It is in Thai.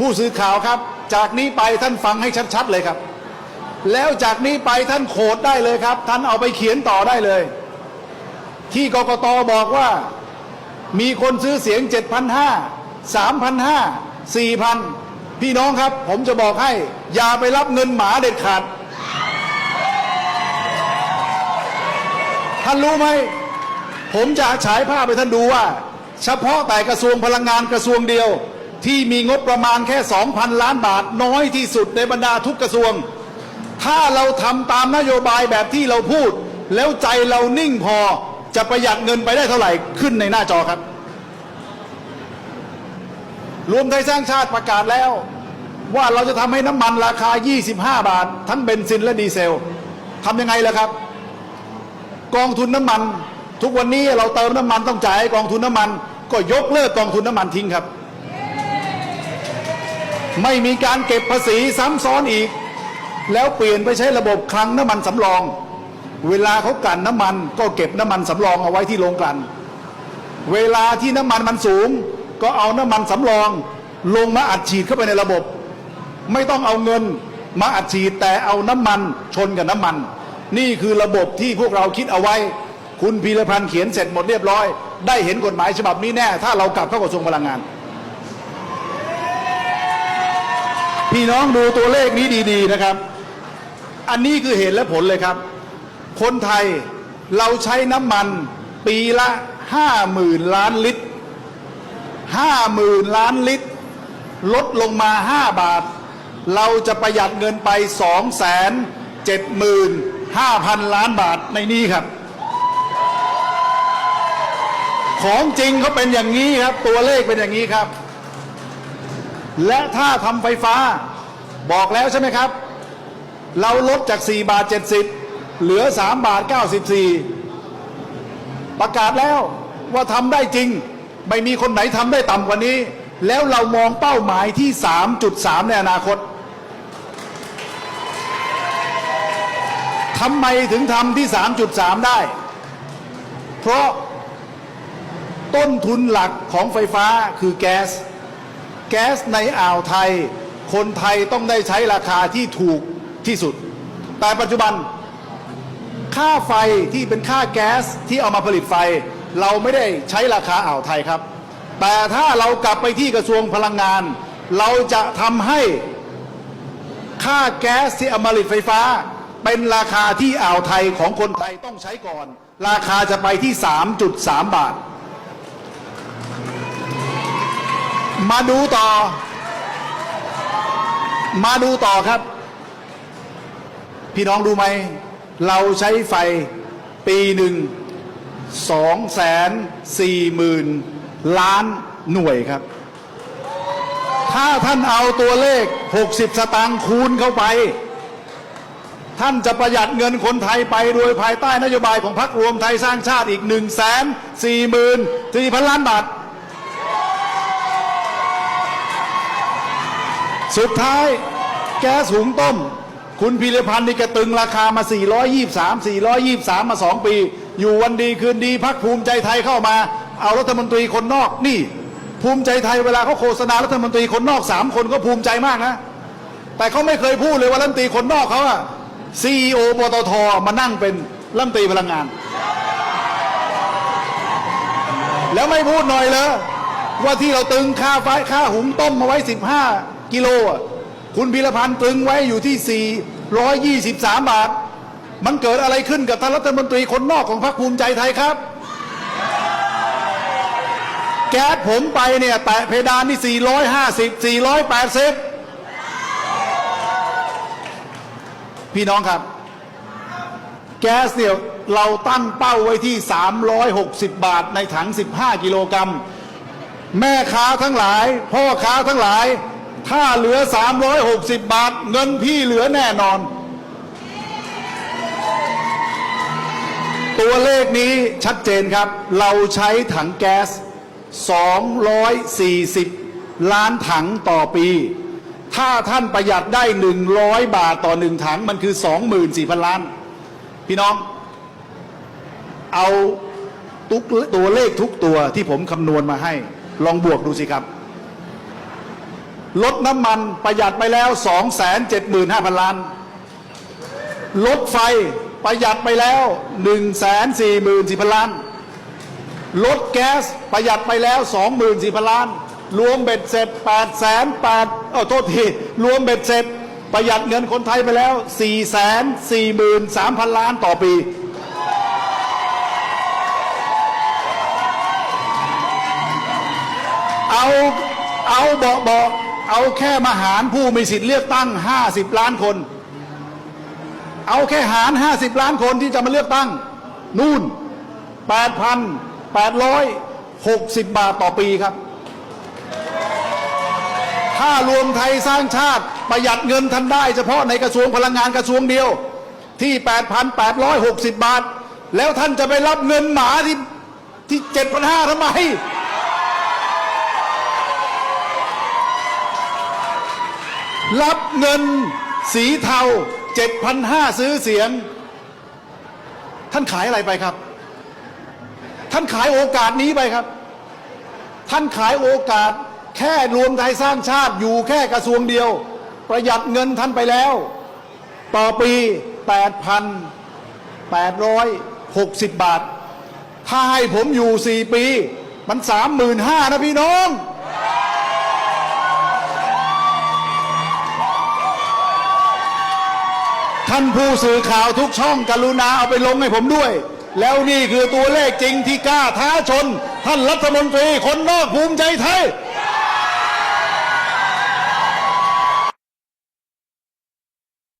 ผู้สื่อข่าวครับ จากนี้ไปท่านฟังให้ชัดๆเลยครับ แล้วจากนี้ไปท่านโขดได้เลยครับ ท่านเอาไปเขียนต่อได้เลย ที่กกตบอกว่า มีคนซื้อเสียง 7,500 3,500 4,000 พี่น้องครับ ผมจะบอกให้ อย่าไปรับเงินหมาเด็ดขาด ท่านรู้ไหม ผมจะฉายภาพให้ท่านดูว่า เฉพาะแต่กระทรวงพลังงานกระทรวงเดียว ที่มีงบประมาณแค่ 2,000 ล้านบาทน้อยที่สุดในบรรดาทุกกระทรวง ถ้าเราทำตามนโยบายแบบที่เราพูด แล้วใจเรานิ่งพอจะประหยัดเงินไปได้เท่าไหร่ขึ้นในหน้าจอครับ รวมไทยสร้างชาติประกาศแล้ว ว่าเราจะทำให้น้ำมันราคา 25 บาท ทั้งเบนซินและดีเซลทำยังไงล่ะครับ กองทุนน้ำมัน ทุกวันนี้เราเติมน้ำมันต้องจ่ายกองทุนน้ำมัน ก็ยกเลิกกองทุนน้ำมันทิ้งครับ ไม่มีการเก็บภาษีซ้ำซ้อนอีก แล้วเปลี่ยนไปใช้ระบบคลังน้ำมันสำรอง เวลาเขากันน้ำมันก็เก็บน้ำมันสำรองเอาไว้ที่โรงกลั่นเวลาที่น้ำมันมันสูง ก็เอาน้ำมันสำรอง ลงมาอัดฉีดเข้าไปในระบบ ไม่ต้องเอาเงินมาอัดฉีดแต่เอาน้ำมันชนกับน้ำมัน นี่คือระบบที่พวกเราคิดเอาไว้ คุณพีรพันธ์เขียนเสร็จหมดเรียบร้อย ได้เห็นกฎหมายฉบับนี้แน่ ถ้าเรากลับเข้ากระทรวงพลังงาน พี่น้องดูตัวเลขนี้ดีๆนะครับ อันนี้คือเหตุและผลเลยครับ คนไทยเราใช้น้ำมันปีละห้าหมื่นล้านลิตรห้าหมื่นล้านลิตร ลดลงมาห้าบาท เราจะประหยัดเงินไปสองแสนเจ็ดหมื่นห้าพันล้านบาทในนี้ครับ ของจริงเขาเป็นอย่างนี้ครับ ตัวเลขเป็นอย่างนี้ครับ และถ้าทำไฟฟ้าบอกแล้วใช่ไหมครับ เราลดจาก 4 บาท 70 เหลือ 3 บาท 94 ประกาศแล้วว่าทำได้จริง ไม่มีคนไหนทำได้ต่ำกว่านี้ แล้วเรามองเป้าหมายที่ 3.3 ในอนาคตทำไมถึงทำที่ 3.3 ได้ เพราะต้นทุนหลักของไฟฟ้าคือแก๊ส แก๊สในอ่าวไทย คนไทยต้องได้ใช้ราคาที่ถูกที่สุด แต่ปัจจุบัน ค่าไฟที่เป็นค่าแก๊สที่เอามาผลิตไฟ เราไม่ได้ใช้ราคาอ่าวไทยครับ แต่ถ้าเรากลับไปที่กระทรวงพลังงาน เราจะทำให้ค่าแก๊สที่เอามาผลิตไฟฟ้า เป็นราคาที่อ่าวไทยของคนไทยต้องใช้ก่อน ราคาจะไปที่ 3.3 บาท มาดูต่อ มาดูต่อครับ พี่น้องดูไหม เราใช้ไฟปีหนึ่งสองแสนสี่หมื่นล้านหน่วยครับ ถ้าท่านเอาตัวเลข 60 สตางค์คูณเข้าไป ท่านจะประหยัดเงินคนไทยไปโดยภายใต้นโยบายของพรรครวมไทยสร้างชาติอีก1นึ่งแสนสี่หมื่นสี่พันล้านบาท สุดท้ายแก๊สหุงต้ม คุณพีรพันธ์นี่แกตึงราคามา 423 423 มา 2 ปี อยู่วันดีคืนดีพักภูมิใจไทยเข้ามา เอารัฐมนตรีคนนอกนี่ ภูมิใจไทยเวลาเขาโฆษณารัฐมนตรีคนนอก 3 คนก็ภูมิใจมากนะ แต่เขาไม่เคยพูดเลยว่ารัฐมนตรีคนนอกเขาอะซีอีโอปตทมานั่งเป็นรัฐมนตรีพลังงาน แล้วไม่พูดหน่อยเลยว่าที่เราตึงค่าไฟค่าหุงต้มมาไว้ 15 กิโลอะคุณพีรพันธ์ตึงไว้อยู่ที่ 423 บาท มันเกิดอะไรขึ้นกับท่านรัฐมนตรีคนนอกของพรรคภูมิใจไทยครับ แก๊สผมไปเนี่ย แตะเพดานที่ 450 480 พี่น้องครับ แก๊สเนี่ยเราตั้งเป้าไว้ที่ 360 บาทในถัง 15 กิโลกรัม แม่ค้าทั้งหลาย พ่อค้าทั้งหลาย ถ้าเหลือ 360 บาท เงินพี่เหลือแน่นอน ตัวเลขนี้ชัดเจนครับ เราใช้ถังแก๊ส 240 ล้านถังต่อปี ถ้าท่านประหยัดได้ 100 บาทต่อหนึ่งถังมันคือ 24,000 ล้าน พี่น้อง เอาทุกตัวเลขทุกตัวที่ผมคำนวณมาให้ ลองบวกดูสิครับ ลดน้ำมันประหยัดไปแล้ว 275,000 ล้าน ลดไฟประหยัดไปแล้ว 144,000 ล้าน ลดแก๊สประหยัดไปแล้ว 24,000 ล้าน รวมเบ็ดเสร็จ8แสน8เออโทษทีรวมเบ็ดเสร็จประหยัดเงินคนไทยไปแล้ว 443,000 ล้านต่อปี เอา เอาเบาเบาๆ เอาแค่มาหารผู้มีสิทธิ์เลือกตั้ง 50 ล้านคน เอาแค่หาร 50 ล้านคนที่จะมาเลือกตั้ง นู่น 8,860 บาทต่อปีครับ ถ้ารวมไทยสร้างชาติประหยัดเงินทันได้เฉพาะในกระทรวงพลังงานกระทรวงเดียวที่ 8,860 บาท แล้วท่านจะไปรับเงินหมาที่ที่7,500ทำไม รับเงินสีเทา 7,500 ซื้อเสียง ท่านขายอะไรไปครับ ท่านขายโอกาสนี้ไปครับ ท่านขายโอกาสแค่รวมไทยสร้างชาติอยู่แค่กระทรวงเดียว ประหยัดเงินท่านไปแล้ว ต่อปี 8,860 บาท ถ้าให้ผมอยู่ 4 ปี มัน 35,000นะพี่น้อง ท่านผู้สื่อข่าวทุกช่องกรุณาเอาไปลงให้ผมด้วย แล้วนี่คือตัวเลขจริงที่กล้าท้าชน ท่านรัฐมนตรีคนนอกภูมิใจไทย